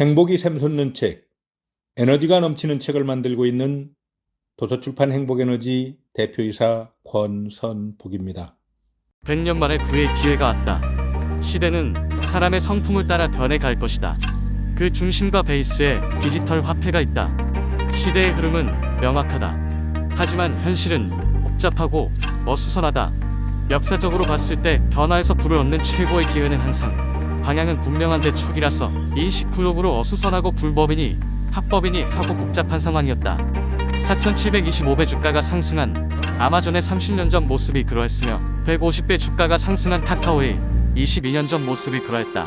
행복이 샘솟는 책, 에너지가 넘치는 책을 만들고 있는 도서출판 행복에너지 대표이사 권선복입니다. 100년 만에 부의 기회가 왔다. 시대는 사람의 성품을 따라 변해갈 것이다. 그 중심과 베이스에 디지털 화폐가 있다. 시대의 흐름은 명확하다. 하지만 현실은 복잡하고 어수선하다. 역사적으로 봤을 때 변화에서 불을 얻는 최고의 기회는 항상 방향은 분명한데 초기라서 인식 부족으로 어수선하고 불법이니 합법이니 하고 복잡한 상황이었다. 4,725배 주가가 상승한 아마존의 30년 전 모습이 그러했으며 150배 주가가 상승한 카카오의 22년 전 모습이 그러했다.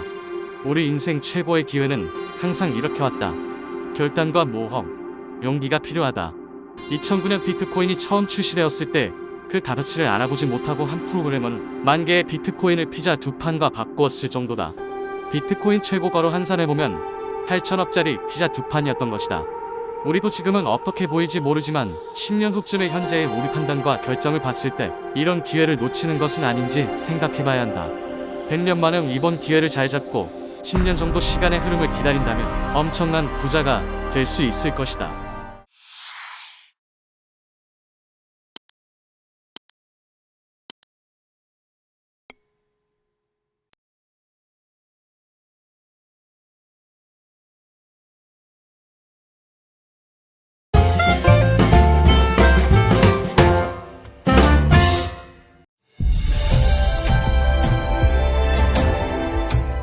우리 인생 최고의 기회는 항상 이렇게 왔다. 결단과 모험, 용기가 필요하다. 2009년 비트코인이 처음 출시되었을 때 그 가치를 알아보지 못하고 한 프로그램은 만 개의 비트코인을 피자 두 판과 바꾸었을 정도다. 비트코인 최고가로 환산해보면 8천억짜리 피자 두 판이었던 것이다. 우리도 지금은 어떻게 보일지 모르지만 10년 후쯤의 현재의 우리 판단과 결정을 봤을 때 이런 기회를 놓치는 것은 아닌지 생각해봐야 한다. 100년 만에 이번 기회를 잘 잡고 10년 정도 시간의 흐름을 기다린다면 엄청난 부자가 될 수 있을 것이다.